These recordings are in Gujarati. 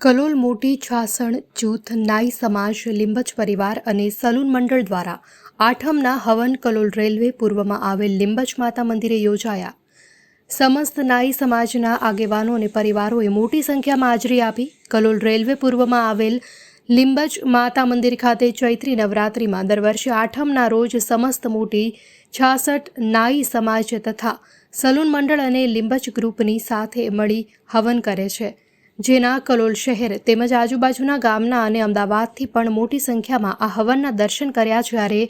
કલોલ મોટી છાસણ જૂથ નાઈ સમાજ લીંબચ પરિવાર અને સલૂન મંડળ દ્વારા આઠમના હવન કલોલ રેલવે પૂર્વમાં આવેલ લીંબચ માતા મંદિરે યોજાયા. સમસ્ત નાઈ સમાજના આગેવાનો અને પરિવારોએ મોટી સંખ્યામાં હાજરી આપી કલોલ રેલવે પૂર્વમાં આવેલ લિંબજ માતા મંદિર ખાતે ચૈત્રી નવરાત્રિમાં દર વર્ષે આઠમના રોજ સમસ્ત મોટી છાસઠ નાઈ સમાજ તથા સલૂન મંડળ અને લિંબજ ગ્રુપની સાથે મળી હવન કરે છે. જેના કલોલ શહેર તેમજ આજુબાજુના ગામના અને અમદાવાદથી પણ મોટી સંખ્યામાં આ હવનના દર્શન કર્યા જ્યારે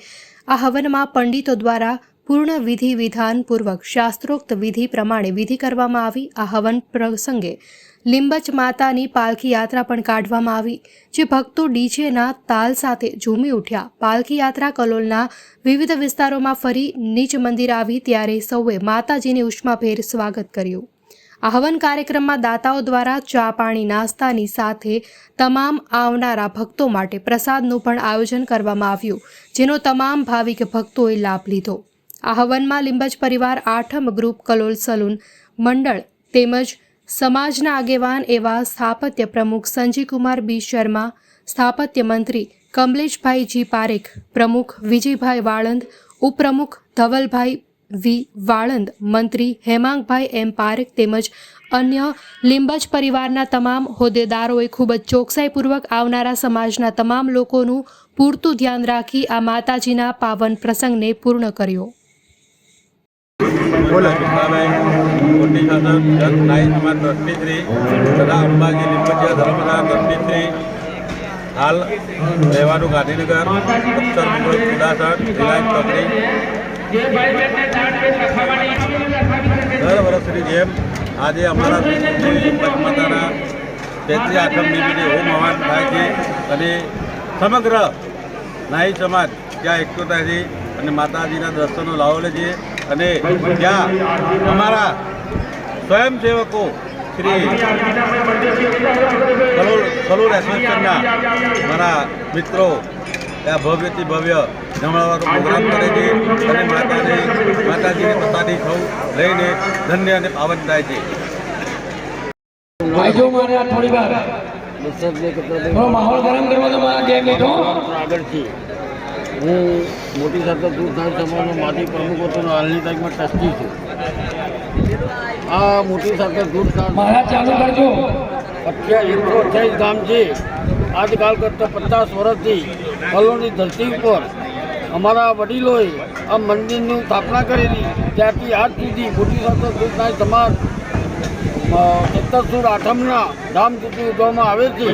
આ હવનમાં પંડિતો દ્વારા પૂર્ણ વિધિ વિધાનપૂર્વક શાસ્ત્રોક્ત વિધિ પ્રમાણે વિધિ કરવામાં આવી. આ હવન પ્રસંગે લિંબચ માતાની પાલખી યાત્રા પણ કાઢવામાં આવી, જે ભક્તો ડીજેના તાલ સાથે ઝૂમી ઉઠ્યા. પાલખી યાત્રા કલોલના વિવિધ વિસ્તારોમાં ફરી નીચ મંદિર આવી, ત્યારે સૌએ માતાજીની ઉષ્માભેર સ્વાગત કર્યું. આ હવન કાર્યક્રમમાં દાતાઓ દ્વારા ચા, પાણી, નાસ્તાની સાથે તમામ આવનારા ભક્તો માટે પ્રસાદનું પણ આયોજન કરવામાં આવ્યું, જેનો તમામ ભાવિક ભક્તોએ લાભ લીધો. આ હવનમાં લીંબજ પરિવાર, આઠમ ગ્રુપ, કલોલ સલૂન મંડળ તેમજ સમાજના આગેવાન એવા સ્થાપત્ય પ્રમુખ સંજીકુમાર બી શર્મા, સ્થાપત્ય મંત્રી કમલેશભાઈ જી પારેખ, પ્રમુખ વિજયભાઈ વાળંદ, ઉપપ્રમુખ ધવલભાઈ વી. વાળંદ, મંત્રી હેમાંગભાઈ એમ પારેખ તેમજ અન્ય લીંબજ પરિવારના તમામ હોદ્દેદારોએ ખૂબ જ ચોકસાઈપૂર્વક આવનારા સમાજના તમામ લોકોનું પૂરતું ધ્યાન રાખી આ માતાજીના પાવન પ્રસંગને પૂર્ણ કર્યો. હાલ રહેવાનું ગાંધીનગર, ઉત્તર મુંબઈ કુડાસણ રિલાયન્સ દર વર્ષની જેમ આજે અમારા માતાના ચૈત્રી આઠમ નિમિત્તે હોમ હવાન થાય છે અને સમગ્ર નાહી સમાજ ત્યાં છે અને માતાજીના દર્શનો લાવો લે છે અને ત્યાં અમારા સ્વયંસેવકો શ્રી કલોલ એસોસિએશનના મારા મિત્રો ત્યાં ભવ્યથી ભવ્ય જમણવાનો પ્રોગ્રામ કરે છે. અને માતાને માતાજીને પ્રસાદી સૌ લઈને ધન્ય અને પાવન થાય છે. થોડી વાર થોડો માહોલ ગરમ કરવા તો મારા બે મિનિટ હો. મોટી સાથે દૂધધાર સમાજનો માટી પ્રમુખ હતો હાલની તારીખમાં ટ્રસ્ટી છું. આ મોટી સાથે ચાલુ કરજો. અઠ્યા એકસો અઠ્યાવીસ ગામ છે. આજકાલ કરતાં પચાસ વર્ષથી કલોની ધરતી ઉપર અમારા વડીલોએ આ મંદિરની સ્થાપના કરેલી. ત્યારથી આજ સુધી મોટી સાથે દૂધધાર સમાજ સત્તરસુર આઠમના ધામધૂમથી ઉજવવામાં આવે છે.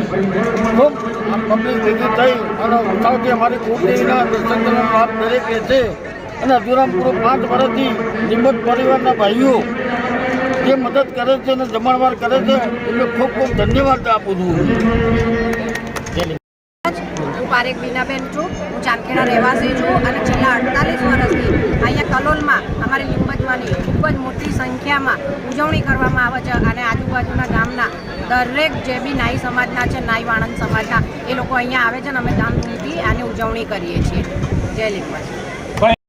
ખૂબ પબ્લિક ભેગી થઈ અને ઉત્સાહથી અમારી કુળદેવીના દર્શન કરવાનો લાભ દરેક લે છે. અને હજુરામ પૂરો પાંચ વર્ષથી નિમત પરિવારના ભાઈઓ જે મદદ કરે છે અને જમણવાર કરે છે, એમને ખૂબ ખૂબ ધન્યવાદ આપું છું. પારેખ બીનાબેન છું. હું ચાંદખેડા રહેવાસી છું અને છેલ્લા અડતાલીસ વર્ષથી અહીંયા કલોલમાં અમારી લીંબજવાની ખૂબ જ મોટી સંખ્યામાં ઉજવણી કરવામાં આવે છે અને આજુબાજુના ગામના દરેક જે બી નાઈ સમાજના છે, નાઈ વાણંદ સમાજના, એ લોકો અહીંયા આવે છે અને અમે ધામધૂમથી આની ઉજવણી કરીએ છીએ. જય લીંબજ